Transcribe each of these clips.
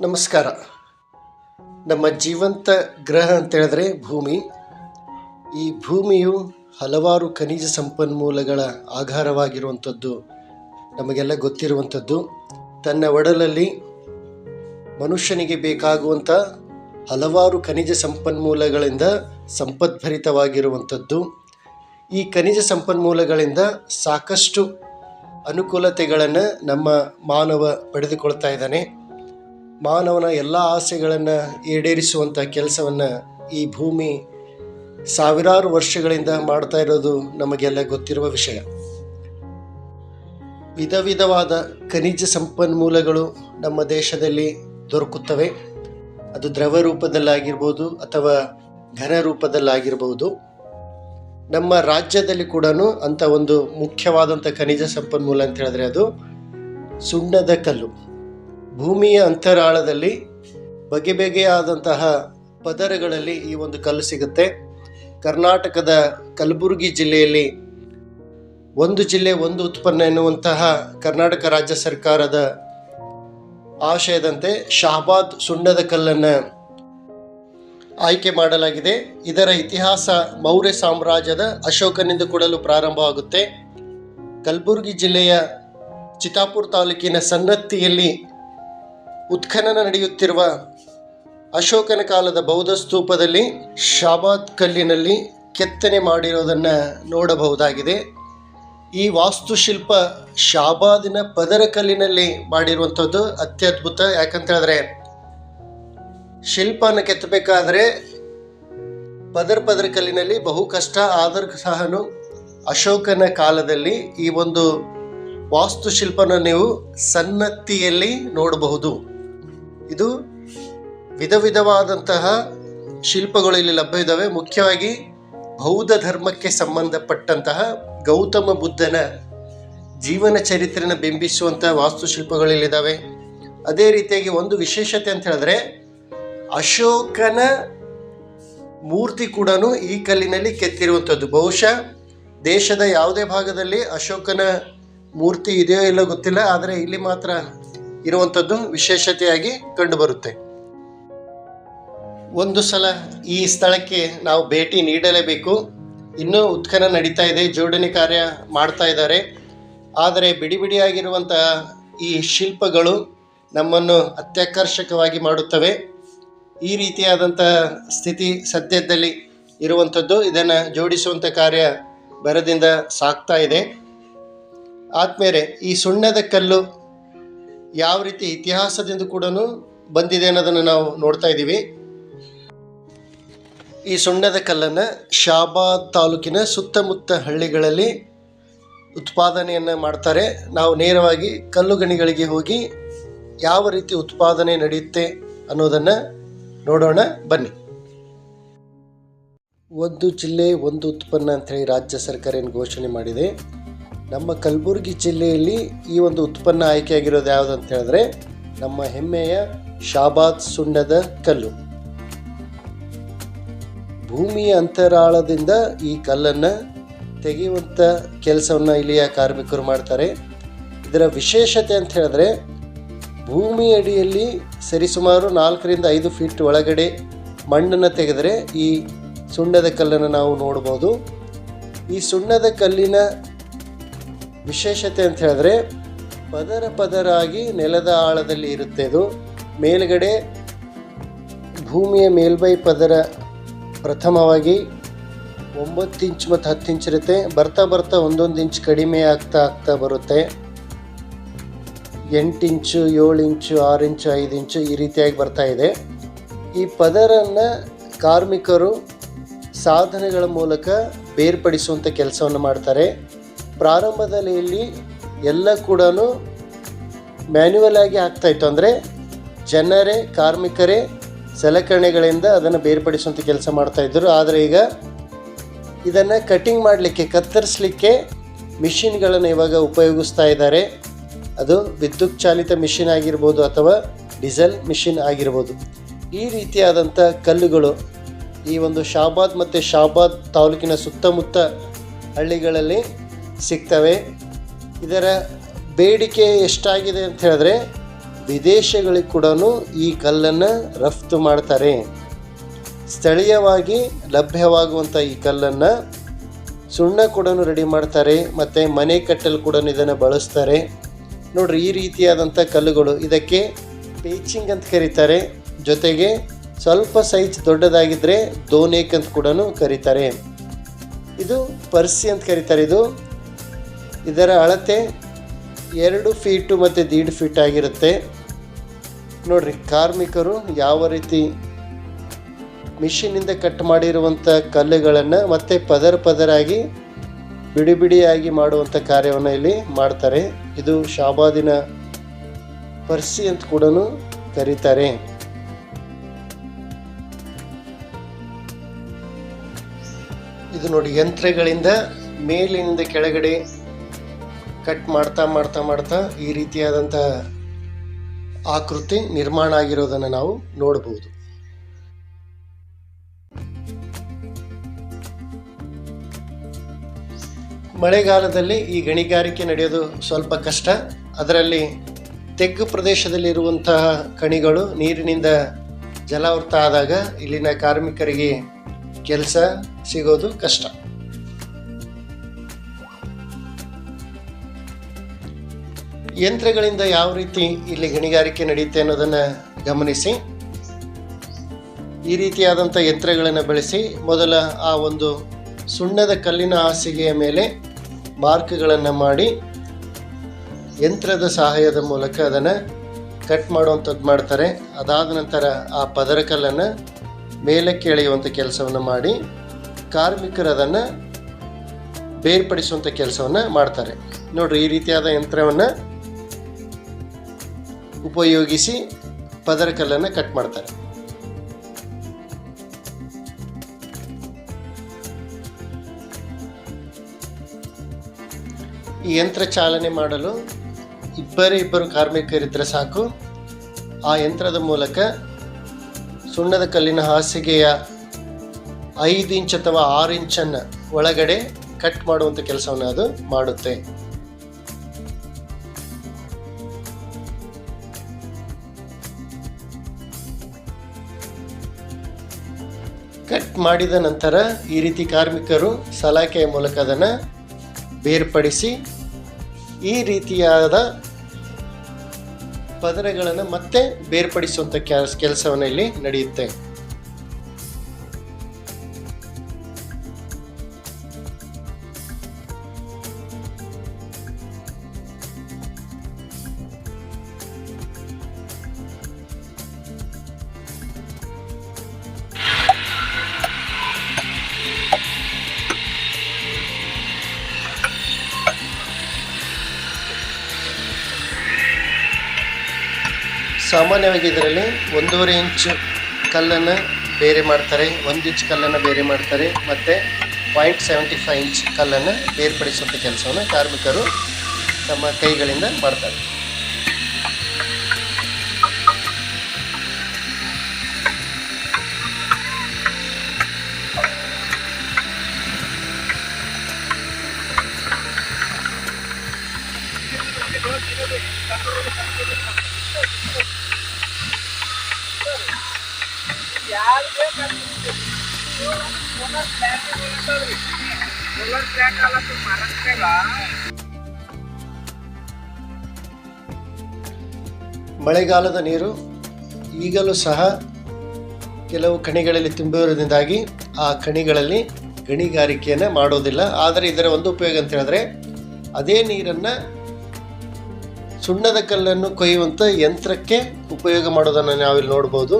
ನಮಸ್ಕಾರ. ನಮ್ಮ ಜೀವಂತ ಗ್ರಹ ಅಂತ ಹೇಳಿದ್ರೆ ಭೂಮಿ. ಈ ಭೂಮಿಯು ಹಲವಾರು ಖನಿಜ ಸಂಪನ್ಮೂಲಗಳ ಆಧಾರವಾಗಿರುವಂಥದ್ದು, ನಮಗೆಲ್ಲ ಗೊತ್ತಿರುವಂಥದ್ದು. ತನ್ನ ಒಡಲಲ್ಲಿ ಮನುಷ್ಯನಿಗೆ ಬೇಕಾಗುವಂಥ ಹಲವಾರು ಖನಿಜ ಸಂಪನ್ಮೂಲಗಳಿಂದ ಸಂಪದ್ಭರಿತವಾಗಿರುವಂಥದ್ದು. ಈ ಖನಿಜ ಸಂಪನ್ಮೂಲಗಳಿಂದ ಸಾಕಷ್ಟು ಅನುಕೂಲತೆಗಳನ್ನು ನಮ್ಮ ಮಾನವ ಪಡೆದುಕೊಳ್ತಾ ಇದ್ದಾನೆ. ಮಾನವನ ಎಲ್ಲ ಆಸೆಗಳನ್ನು ಈಡೇರಿಸುವಂಥ ಕೆಲಸವನ್ನು ಈ ಭೂಮಿ ಸಾವಿರಾರು ವರ್ಷಗಳಿಂದ ಮಾಡ್ತಾ ಇರೋದು ನಮಗೆಲ್ಲ ಗೊತ್ತಿರುವ ವಿಷಯ. ವಿಧ ವಿಧವಾದ ಖನಿಜ ಸಂಪನ್ಮೂಲಗಳು ನಮ್ಮ ದೇಶದಲ್ಲಿ ದೊರಕುತ್ತವೆ. ಅದು ದ್ರವ ರೂಪದಲ್ಲಾಗಿರ್ಬೋದು ಅಥವಾ ಘನ ರೂಪದಲ್ಲಾಗಿರ್ಬೋದು. ನಮ್ಮ ರಾಜ್ಯದಲ್ಲಿ ಕೂಡ ಅಂಥ ಒಂದು ಮುಖ್ಯವಾದಂಥ ಖನಿಜ ಸಂಪನ್ಮೂಲ ಅಂತ ಹೇಳಿದ್ರೆ ಅದು ಸುಣ್ಣದ ಕಲ್ಲು. ಭೂಮಿಯ ಅಂತರಾಳದಲ್ಲಿ ಬಗೆ ಬಗೆಯಾದಂತಹ ಪದರಗಳಲ್ಲಿ ಈ ಒಂದು ಕಲ್ಲು ಸಿಗುತ್ತೆ. ಕರ್ನಾಟಕದ ಕಲಬುರಗಿ ಜಿಲ್ಲೆಯಲ್ಲಿ ಒಂದು ಜಿಲ್ಲೆ ಒಂದು ಉತ್ಪನ್ನ ಎನ್ನುವಂತಹ ಕರ್ನಾಟಕ ರಾಜ್ಯ ಸರ್ಕಾರದ ಆಶಯದಂತೆ ಶಹಬಾದ್ ಸುಣ್ಣದ ಕಲ್ಲನ್ನು ಆಯ್ಕೆ ಮಾಡಲಾಗಿದೆ. ಇದರ ಇತಿಹಾಸ ಮೌರ್ಯ ಸಾಮ್ರಾಜ್ಯದ ಅಶೋಕನಿಂದ ಕೂಡಲು ಪ್ರಾರಂಭವಾಗುತ್ತೆ. ಕಲಬುರಗಿ ಜಿಲ್ಲೆಯ ಚಿತಾಪುರ್ ತಾಲೂಕಿನ ಸನ್ನತ್ತಿಯಲ್ಲಿ ಉತ್ಖನನ ನಡೆಯುತ್ತಿರುವ ಅಶೋಕನ ಕಾಲದ ಬೌದ್ಧ ಸ್ತೂಪದಲ್ಲಿ ಶಾಬಾದ್ ಕಲ್ಲಿನಲ್ಲಿ ಕೆತ್ತನೆ ಮಾಡಿರೋದನ್ನು ನೋಡಬಹುದಾಗಿದೆ. ಈ ವಾಸ್ತುಶಿಲ್ಪ ಶಾಬಾದಿನ ಪದರ ಕಲ್ಲಿನಲ್ಲಿ ಮಾಡಿರುವಂಥದ್ದು ಅತ್ಯದ್ಭುತ. ಯಾಕಂತ ಹೇಳಿದ್ರೆ ಶಿಲ್ಪನ ಕೆತ್ತಬೇಕಾದ್ರೆ ಪದರ ಪದರ ಕಲ್ಲಿನಲ್ಲಿ ಬಹು ಕಷ್ಟ ಆದರೂ ಸಹನು ಅಶೋಕನ ಕಾಲದಲ್ಲಿ ಈ ಒಂದು ವಾಸ್ತುಶಿಲ್ಪನ ನೀವು ಸನ್ನತ್ತಿಯಲ್ಲಿ ನೋಡಬಹುದು. ಇದು ವಿಧ ವಿಧವಾದಂತಹ ಶಿಲ್ಪಗಳು ಇಲ್ಲಿ ಲಭ್ಯ ಇದ್ದಾವೆ ಮುಖ್ಯವಾಗಿ ಬೌದ್ಧ ಧರ್ಮಕ್ಕೆ ಸಂಬಂಧಪಟ್ಟಂತಹ ಗೌತಮ ಬುದ್ಧನ ಜೀವನ ಚರಿತ್ರೆಯನ್ನು ಬಿಂಬಿಸುವಂತಹ ವಾಸ್ತುಶಿಲ್ಪಗಳು ಇಲ್ಲಿದ್ದಾವೆ ಅದೇ ರೀತಿಯಾಗಿ ಒಂದು ವಿಶೇಷತೆ ಅಂತ ಹೇಳಿದ್ರೆ ಅಶೋಕನ ಮೂರ್ತಿ ಕೂಡ ಈ ಕಲ್ಲಿನಲ್ಲಿ ಕೆತ್ತಿರುವಂಥದ್ದು ಬಹುಶಃ ದೇಶದ ಯಾವುದೇ ಭಾಗದಲ್ಲಿ ಅಶೋಕನ ಮೂರ್ತಿ ಇದೆಯೋ ಇಲ್ಲೋ ಗೊತ್ತಿಲ್ಲ, ಆದರೆ ಇಲ್ಲಿ ಮಾತ್ರ ಇರುವಂಥದ್ದು ವಿಶೇಷತೆಯಾಗಿ ಕಂಡುಬರುತ್ತೆ. ಒಂದು ಸಲ ಈ ಸ್ಥಳಕ್ಕೆ ನಾವು ಭೇಟಿ ನೀಡಲೇಬೇಕು. ಇನ್ನೂ ಉತ್ಖನ ನಡೀತಾ ಇದೆ, ಜೋಡಣೆ ಕಾರ್ಯ ಮಾಡ್ತಾ ಇದ್ದಾರೆ. ಆದರೆ ಬಿಡಿ ಬಿಡಿಯಾಗಿರುವಂತಹ ಈ ಶಿಲ್ಪಗಳು ನಮ್ಮನ್ನು ಅತ್ಯಾಕರ್ಷಕವಾಗಿ ಮಾಡುತ್ತವೆ. ಈ ರೀತಿಯಾದಂಥ ಸ್ಥಿತಿ ಸದ್ಯದಲ್ಲಿ ಇರುವಂಥದ್ದು ಇದನ್ನು ಜೋಡಿಸುವಂಥ ಕಾರ್ಯ ಬರದಿಂದ ಸಾಕ್ತಾ ಇದೆ. ಆದಮೇಲೆ ಈ ಸುಣ್ಣದ ಕಲ್ಲು ಯಾವ ರೀತಿ ಇತಿಹಾಸದಿಂದ ಕೂಡ ಬಂದಿದೆ ಅನ್ನೋದನ್ನು ನಾವು ನೋಡ್ತಾ ಇದ್ದೀವಿ. ಈ ಸುಣ್ಣದ ಕಲ್ಲನ್ನು ಶಾಬಾದ್ ತಾಲೂಕಿನ ಸುತ್ತಮುತ್ತ ಹಳ್ಳಿಗಳಲ್ಲಿ ಉತ್ಪಾದನೆಯನ್ನು ಮಾಡ್ತಾರೆ. ನಾವು ನೇರವಾಗಿ ಕಲ್ಲು ಗಣಿಗಳಿಗೆ ಹೋಗಿ ಯಾವ ರೀತಿ ಉತ್ಪಾದನೆ ನಡೆಯುತ್ತೆ ಅನ್ನೋದನ್ನು ನೋಡೋಣ. ಬನ್ನಿ. ಒಂದು ಜಿಲ್ಲೆ, ಒಂದು ಉತ್ಪನ್ನ ಅಂತೇಳಿ ರಾಜ್ಯ ಸರ್ಕಾರ ಏನು ಘೋಷಣೆ ಮಾಡಿದೆ. ನಮ್ಮ ಕಲಬುರಗಿ ಜಿಲ್ಲೆಯಲ್ಲಿ ಈ ಒಂದು ಉತ್ಪನ್ನ ಆಯ್ಕೆಯಾಗಿರೋದು ಯಾವುದು ಅಂತ ಹೇಳಿದ್ರೆ ನಮ್ಮ ಹೆಮ್ಮೆಯ ಶಾಬಾದ್ ಸುಣ್ಣದ ಕಲ್ಲು. ಭೂಮಿಯ ಅಂತರಾಳದಿಂದ ಈ ಕಲ್ಲನ್ನು ತೆಗೆಯುವಂಥ ಕೆಲಸವನ್ನು ಇಲ್ಲಿಯ ಕಾರ್ಮಿಕರು ಮಾಡ್ತಾರೆ. ಇದರ ವಿಶೇಷತೆ ಅಂತ ಹೇಳಿದ್ರೆ ಭೂಮಿ ಅಡಿಯಲ್ಲಿ ಸರಿಸುಮಾರು ನಾಲ್ಕರಿಂದ ಐದು ಫೀಟ್ ಒಳಗಡೆ ಮಣ್ಣನ್ನು ತೆಗೆದರೆ ಈ ಸುಣ್ಣದ ಕಲ್ಲನ್ನು ನಾವು ನೋಡ್ಬೋದು. ಈ ಸುಣ್ಣದ ಕಲ್ಲಿನ ವಿಶೇಷತೆ ಅಂತ ಹೇಳಿದ್ರೆ ಪದರ ಪದರಾಗಿ ನೆಲದ ಆಳದಲ್ಲಿ ಇರುತ್ತೆ ಇದು. ಮೇಲ್ಗಡೆ ಭೂಮಿಯ ಮೇಲ್ಬೈ ಪದರ ಪ್ರಥಮವಾಗಿ ಒಂಬತ್ತು ಇಂಚ್ ಮತ್ತು ಹತ್ತು ಇಂಚ್ ಇರುತ್ತೆ. ಬರ್ತಾ ಬರ್ತಾ ಒಂದೊಂದು ಇಂಚ್ ಕಡಿಮೆ ಆಗ್ತಾ ಆಗ್ತಾ ಬರುತ್ತೆ. ಎಂಟು ಇಂಚು, ಏಳು ಇಂಚು, ಆರು ಇಂಚು, ಐದು ಇಂಚು ಈ ರೀತಿಯಾಗಿ ಬರ್ತಾ ಇದೆ. ಈ ಪದರನ್ನು ಕಾರ್ಮಿಕರು ಸಾಧನೆಗಳ ಮೂಲಕ ಬೇರ್ಪಡಿಸುವಂಥ ಕೆಲಸವನ್ನು ಮಾಡ್ತಾರೆ. ಪ್ರಾರಂಭದಲ್ಲಿ ಇಲ್ಲಿ ಎಲ್ಲ ಕೂಡ ಮ್ಯಾನ್ಯುವಲ್ ಆಗಿ ಆಗ್ತಾಯಿತ್ತು ಅಂದರೆ ಜನರೇ, ಕಾರ್ಮಿಕರೇ ಸಲಕರಣೆಗಳಿಂದ ಅದನ್ನು ಬೇರ್ಪಡಿಸುವಂಥ ಕೆಲಸ ಮಾಡ್ತಾಯಿದ್ರು ಆದರೆ ಈಗ ಇದನ್ನು ಕಟಿಂಗ್ ಮಾಡಲಿಕ್ಕೆ, ಕತ್ತರಿಸಲಿಕ್ಕೆ ಮಿಷಿನ್ಗಳನ್ನು ಇವಾಗ ಉಪಯೋಗಿಸ್ತಾ ಇದ್ದಾರೆ. ಅದು ವಿದ್ಯುತ್ ಚಾಲಿತ ಮಿಷಿನ್ ಆಗಿರ್ಬೋದು ಅಥವಾ ಡೀಸೆಲ್ ಮಿಷಿನ್ ಆಗಿರ್ಬೋದು. ಈ ರೀತಿಯಾದಂಥ ಕಲ್ಲುಗಳು ಈ ಒಂದು ಶಾಬಾದ್ ಮತ್ತು ಶಾಬಾದ್ ತಾಲೂಕಿನ ಸುತ್ತಮುತ್ತ ಹಳ್ಳಿಗಳಲ್ಲಿ ಸಿಗ್ತವೆ. ಇದರ ಬೇಡಿಕೆ ಎಷ್ಟಾಗಿದೆ ಅಂತ ಹೇಳಿದ್ರೆ, ವಿದೇಶಗಳಿಗೆ ಕೂಡ ಈ ಕಲ್ಲನ್ನು ರಫ್ತು ಮಾಡ್ತಾರೆ. ಸ್ಥಳೀಯವಾಗಿ ಲಭ್ಯವಾಗುವಂಥ ಈ ಕಲ್ಲನ್ನು ಸುಣ್ಣ ಕೂಡ ರೆಡಿ ಮಾಡ್ತಾರೆ, ಮತ್ತು ಮನೆ ಕಟ್ಟಲು ಕೂಡ ಇದನ್ನು ಬಳಸ್ತಾರೆ. ನೋಡ್ರಿ, ಈ ರೀತಿಯಾದಂಥ ಕಲ್ಲುಗಳು ಇದಕ್ಕೆ ಪೇಚಿಂಗ್ ಅಂತ ಕರೀತಾರೆ. ಜೊತೆಗೆ ಸ್ವಲ್ಪ ಸೈಜ್ ದೊಡ್ಡದಾಗಿದ್ದರೆ ದೋನೇಕ್ ಅಂತ ಕೂಡ ಕರೀತಾರೆ. ಇದು ಪರ್ಸಿ ಅಂತ ಕರೀತಾರೆ. ಇದು ಇದರ ಅಳತೆ ಎರಡು ಫೀಟು ಮತ್ತು ದೀಡ್ ಫೀಟ್ ಆಗಿರುತ್ತೆ. ನೋಡ್ರಿ, ಕಾರ್ಮಿಕರು ಯಾವ ರೀತಿ ಮಿಷಿನಿಂದ ಕಟ್ ಮಾಡಿರುವಂಥ ಕಲ್ಲುಗಳನ್ನು ಮತ್ತೆ ಪದರ ಪದರಾಗಿ ಬಿಡಿ ಬಿಡಿಯಾಗಿ ಮಾಡುವಂಥ ಕಾರ್ಯವನ್ನು ಇಲ್ಲಿ ಮಾಡ್ತಾರೆ. ಇದು ಶಾಬಾದಿನ ಪರ್ಸಿ ಅಂತ ಕೂಡ ಕರೀತಾರೆ. ಇದು ನೋಡಿ, ಯಂತ್ರಗಳಿಂದ ಮೇಲಿನಿಂದ ಕೆಳಗಡೆ ಕಟ್ ಮಾಡ್ತಾ ಮಾಡ್ತಾ ಮಾಡ್ತಾ ಈ ರೀತಿಯಾದಂಥ ಆಕೃತಿ ನಿರ್ಮಾಣ ಆಗಿರೋದನ್ನು ನಾವು ನೋಡಬಹುದು ಮಳೆಗಾಲದಲ್ಲಿ ಈ ಗಣಿಗಾರಿಕೆ ನಡೆಯೋದು ಸ್ವಲ್ಪ ಕಷ್ಟ. ಅದರಲ್ಲಿ ತೆಗ್ಗು ಪ್ರದೇಶದಲ್ಲಿರುವಂತಹ ಕಣಿಗಳು ನೀರಿನಿಂದ ಜಲಾವೃತ ಆದಾಗ ಇಲ್ಲಿನ ಕಾರ್ಮಿಕರಿಗೆ ಕೆಲಸ ಸಿಗೋದು ಕಷ್ಟ. ಯಂತ್ರಗಳಿಂದ ಯಾವ ರೀತಿ ಇಲ್ಲಿ ಗಣಿಗಾರಿಕೆ ನಡೆಯುತ್ತೆ ಅನ್ನೋದನ್ನು ಗಮನಿಸಿ. ಈ ರೀತಿಯಾದಂಥ ಯಂತ್ರಗಳನ್ನು ಬಳಸಿ ಮೊದಲ ಆ ಒಂದು ಸುಣ್ಣದ ಕಲ್ಲಿನ ಹಾಸಿಗೆಯ ಮೇಲೆ ಮಾರ್ಕ್ಗಳನ್ನು ಮಾಡಿ ಯಂತ್ರದ ಸಹಾಯದ ಮೂಲಕ ಅದನ್ನು ಕಟ್ ಮಾಡುವಂಥದ್ದು ಮಾಡ್ತಾರೆ. ಅದಾದ ನಂತರ ಆ ಪದರ ಕಲ್ಲನ್ನು ಮೇಲಕ್ಕೆ ಎಳೆಯುವಂಥ ಕೆಲಸವನ್ನು ಮಾಡಿ ಕಾರ್ಮಿಕರು ಅದನ್ನು ಬೇರ್ಪಡಿಸುವಂಥ ಕೆಲಸವನ್ನು ಮಾಡ್ತಾರೆ. ನೋಡ್ರಿ ಈ ರೀತಿಯಾದ ಯಂತ್ರವನ್ನು ಉಪಯೋಗಿಸಿ ಪದರಕಲ್ಲನ್ನು ಕಟ್ ಮಾಡ್ತಾರೆ. ಈ ಯಂತ್ರ ಚಾಲನೆ ಮಾಡಲು ಇಬ್ಬರೇ ಇಬ್ಬರು ಕಾರ್ಮಿಕರಿದ್ದರೆ ಸಾಕು. ಆ ಯಂತ್ರದ ಮೂಲಕ ಸುಣ್ಣದ ಕಲ್ಲಿನ ಹಾಸಿಗೆಯ ಐದು ಇಂಚ್ ಅಥವಾ ಆರು ಇಂಚನ್ನು ಒಳಗಡೆ ಕಟ್ ಮಾಡುವಂಥ ಕೆಲಸವನ್ನು ಅದು ಮಾಡುತ್ತೆ. ಕಟ್ ಮಾಡಿದ ನಂತರ ಈ ರೀತಿ ಕಾರ್ಮಿಕರು ಸಲಾಕೆಯ ಮೂಲಕ ಅದನ್ನು ಬೇರ್ಪಡಿಸಿ ಈ ರೀತಿಯಾದ ಪದರಗಳನ್ನು ಮತ್ತೆ ಬೇರ್ಪಡಿಸುವಂಥ ಕೆಲಸ ಕೆಲಸವನ್ನು ಇಲ್ಲಿ ನಡೆಯುತ್ತೆ. ಸಾಮಾನ್ಯವಾಗಿ ಇದರಲ್ಲಿ ಒಂದೂವರೆ ಇಂಚು ಕಲ್ಲನ್ನು ಬೇರೆ ಮಾಡ್ತಾರೆ, ಒಂದು ಇಂಚ್ ಕಲ್ಲನ್ನು ಬೇರೆ ಮಾಡ್ತಾರೆ, ಮತ್ತು ಪಾಯಿಂಟ್ ಸೆವೆಂಟಿ ಫೈವ್ ಇಂಚ್ ಕಲ್ಲನ್ನು ಬೇರ್ಪಡಿಸುವಂಥ ಕೆಲಸವನ್ನು ಕಾರ್ಮಿಕರು ತಮ್ಮ ಕೈಗಳಿಂದ ಮಾಡ್ತಾರೆ. ಮಳೆಗಾಲದ ನೀರು ಈಗಲೂ ಸಹ ಕೆಲವು ಕಣಿಗಳಲ್ಲಿ ತುಂಬಿರೋದ್ರಿಂದಾಗಿ ಆ ಕಣಿಗಳಲ್ಲಿ ಗಣಿಗಾರಿಕೆಯನ್ನು ಮಾಡೋದಿಲ್ಲ. ಆದರೆ ಇದರ ಒಂದು ಉಪಯೋಗ ಅಂತ ಹೇಳಿದ್ರೆ ಅದೇ ನೀರನ್ನು ಸುಣ್ಣದ ಕಲ್ಲನ್ನು ಕೊಯ್ಯುವಂಥ ಯಂತ್ರಕ್ಕೆ ಉಪಯೋಗ ಮಾಡೋದನ್ನು ನಾವಿಲ್ಲಿ ನೋಡ್ಬೋದು.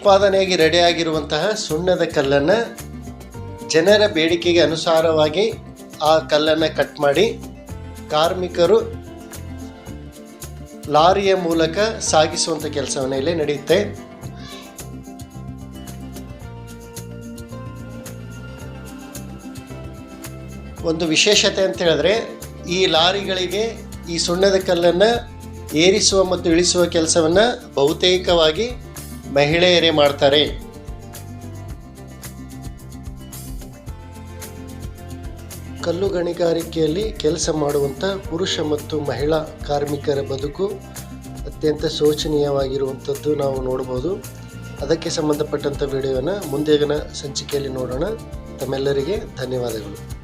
ಉತ್ಪಾದನೆಯಾಗಿ ರೆಡಿಯಾಗಿರುವಂತಹ ಸುಣ್ಣದ ಕಲ್ಲನ್ನು ಜನರ ಬೇಡಿಕೆಗೆ ಅನುಸಾರವಾಗಿ ಆ ಕಲ್ಲನ್ನು ಕಟ್ ಮಾಡಿ ಕಾರ್ಮಿಕರು ಲಾರಿಯ ಮೂಲಕ ಸಾಗಿಸುವಂಥ ಕೆಲಸವನ್ನು ಇಲ್ಲಿ ನಡೆಯುತ್ತೆ. ಒಂದು ವಿಶೇಷತೆ ಅಂತ ಹೇಳಿದ್ರೆ ಈ ಲಾರಿಗಳಿಗೆ ಈ ಸುಣ್ಣದ ಕಲ್ಲನ್ನು ಏರಿಸುವ ಮತ್ತು ಇಳಿಸುವ ಕೆಲಸವನ್ನು ಬಹುತೇಕವಾಗಿ ಮಹಿಳೆಯರೇ ಮಾಡ್ತಾರೆ. ಕಲ್ಲು ಗಣಿಗಾರಿಕೆಯಲ್ಲಿ ಕೆಲಸ ಮಾಡುವಂಥ ಪುರುಷ ಮತ್ತು ಮಹಿಳಾ ಕಾರ್ಮಿಕರ ಬದುಕು ಅತ್ಯಂತ ಶೋಚನೀಯವಾಗಿರುವಂಥದ್ದು ನಾವು ನೋಡ್ಬೋದು. ಅದಕ್ಕೆ ಸಂಬಂಧಪಟ್ಟಂಥ ವಿಡಿಯೋನ ಮುಂದಿನ ಸಂಚಿಕೆಯಲ್ಲಿ ನೋಡೋಣ. ತಮ್ಮೆಲ್ಲರಿಗೆ ಧನ್ಯವಾದಗಳು.